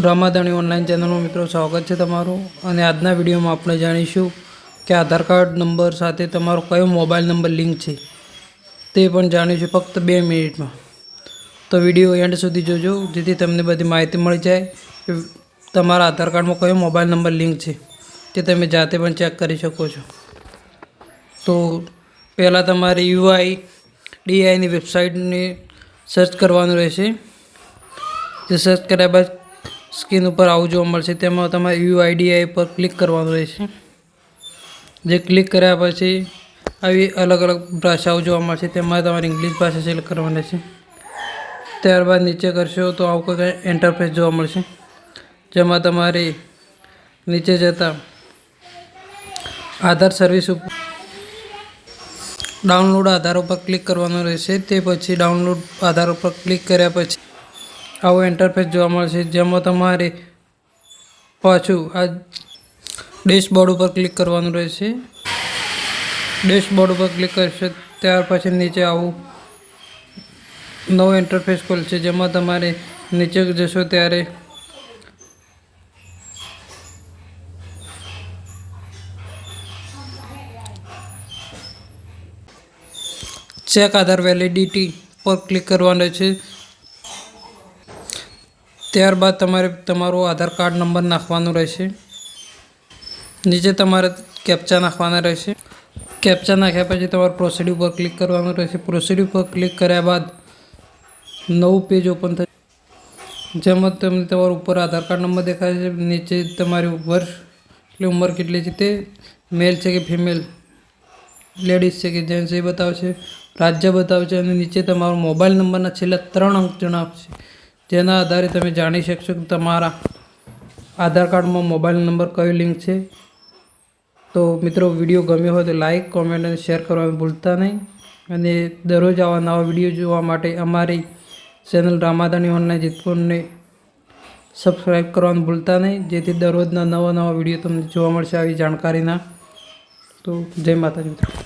રમાદાણી online ચેનલમાં મિત્રો સ્વાગત છે તમારું. અને આજના વિડીયોમાં આપણે જાણીશું કે આધાર કાર્ડ નંબર સાથે તમારો કયો મોબાઈલ નંબર લિંક છે. તે પણ જાણીશું ફક્ત બે મિનિટમાં. તો વીડિયો એન્ડ સુધી જોજો, જેથી તમને બધી માહિતી મળી જાય કે તમારા આધાર કાર્ડમાં કયો મોબાઈલ નંબર લિંક છે તે તમે જાતે પણ ચેક કરી શકો છો. તો પહેલાં તમારે યુઆઈ ડીઆઈની વેબસાઇટને સર્ચ કરવાનું રહેશે. જે સર્ચ કર્યા બાદ સ્ક્રીન ઉપર આવું જોવા મળશે. તેમાં તમારે યુઆઈડીઆઈ પર ક્લિક કરવાનું રહેશે. જે ક્લિક કર્યા પછી આવી અલગ અલગ ભાષાઓ જોવા મળશે. તેમાં તમારે ઇંગ્લિશ ભાષા સિલેક્ટ કરવાની રહેશે. ત્યારબાદ નીચે કરશો તો આવું કંઈક એન્ટરપ્રાઇઝ જોવા મળશે. જેમાં તમારે નીચે જતાં આધાર સર્વિસ ઉપર ડાઉનલોડ આધાર ઉપર ક્લિક કરવાનું રહેશે. તે પછી ડાઉનલોડ આધાર ઉપર ક્લિક કર્યા પછી આવો ઇન્ટરફેસ જોવા મળશે. જેમાં તમારે પાછું આ ડેશબોર્ડ ઉપર ક્લિક કરવાનું રહેશે. ડેશબોર્ડ ઉપર ક્લિક કરશો, ત્યાર પછી નીચે આવું નવો ઇન્ટરફેસ ખોલશે, જેમાં તમારે નીચે જશો ત્યારે ચેક આધાર વેલિડિટી પર ક્લિક કરવાનું છે ત્યારબાદ તમારે તમારો આધાર કાર્ડ નંબર નાખવાનો રહેશે. નીચે તમારે કેપ્ચા નાખવાના રહેશે. કેપ્ચા નાખ્યા પછી તમારે પ્રોસીડ ઉપર ક્લિક કરવાનું રહેશે. પ્રોસીડ ઉપર ક્લિક કર્યા બાદ નવું પેજ ઓપન થશે. જેમાં તમને તમારો ઉપર આધાર કાર્ડ નંબર દેખાય છે. નીચે તમારી વર્ષ એટલે ઉંમર કેટલી છે તે મેલ છે કે ફિમેલ લેડીઝ છે કે જેન્ટ્સ એ બતાવશે. રાજ્ય બતાવશે અને નીચે તમારો મોબાઈલ નંબરના છેલ્લા ત્રણ અંક જણાવશે. જેના આધારે તમે જાણી શકશો કે તમારા આધાર કાર્ડમાં મોબાઈલ નંબર કયો લિંક છે. તો મિત્રો, વીડિયો ગમ્યો હોય તો લાઇક કોમેન્ટ અને શેર કરવાનું ભૂલતા નહીં. અને દરરોજ આવા નવા વીડિયો જોવા માટે અમારી ચેનલ રામાદાની ઓનલાઈન જીતપુરને સબસ્ક્રાઈબ કરવાનું ભૂલતા નહીં. જેથી દરરોજના નવા નવા વીડિયો તમને જોવા મળશે આવી જાણકારીના. તો જય માતાજી મિત્રો.